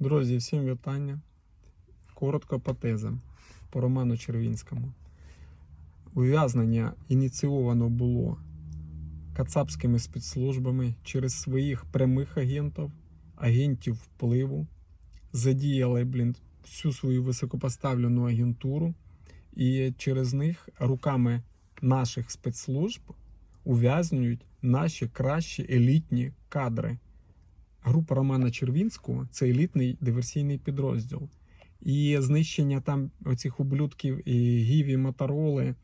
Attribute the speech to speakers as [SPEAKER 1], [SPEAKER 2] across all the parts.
[SPEAKER 1] Друзі, всім вітання. Коротко по тезам по Роману Червінському. Ув'язнення ініційовано було кацапськими спецслужбами через своїх прямих агентів, агентів впливу, задіяли блін, всю свою високопоставлену агентуру, і через них руками наших спецслужб ув'язнюють наші кращі елітні кадри. Група Романа Червінського це елітний диверсійний підрозділ. І знищення там оцих ублюдків і гіві Мотороли,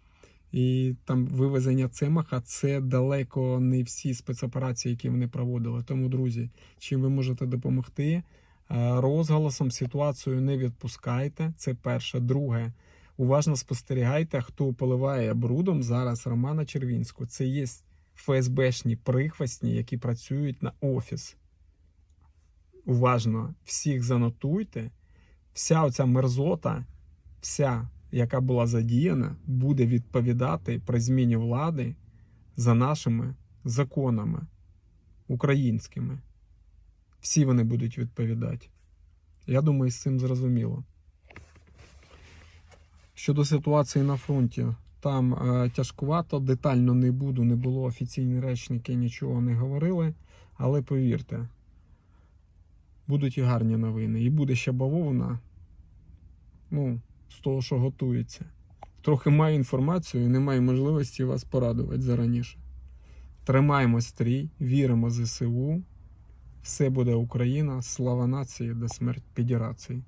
[SPEAKER 1] і там вивезення Цемаха це далеко не всі спецоперації, які вони проводили. Тому, друзі, чим ви можете допомогти? Е, Розголосом ситуацію не відпускайте. Це перше. Друге, уважно спостерігайте, хто поливає брудом зараз Романа Червінського. Це є ФСБшні прихвостні, які працюють на офіс уважно всіх занотуйте. Вся оця мерзота, вся, яка була задіяна, буде відповідати при зміні влади за нашими законами українськими. Всі вони будуть відповідати. Я думаю, з цим зрозуміло. Щодо ситуації на фронті, там е, тяжкувато, детально не буду, не було офіційні речники, нічого не говорили, але повірте, будуть і гарні новини. І буде ще бавовна. Ну, з того, що готується. Трохи маю інформацію і не маю можливості вас порадувати зараніше. Тримаємо стрій, віримо ЗСУ. Все буде Україна, слава нації, до смерть Федерації.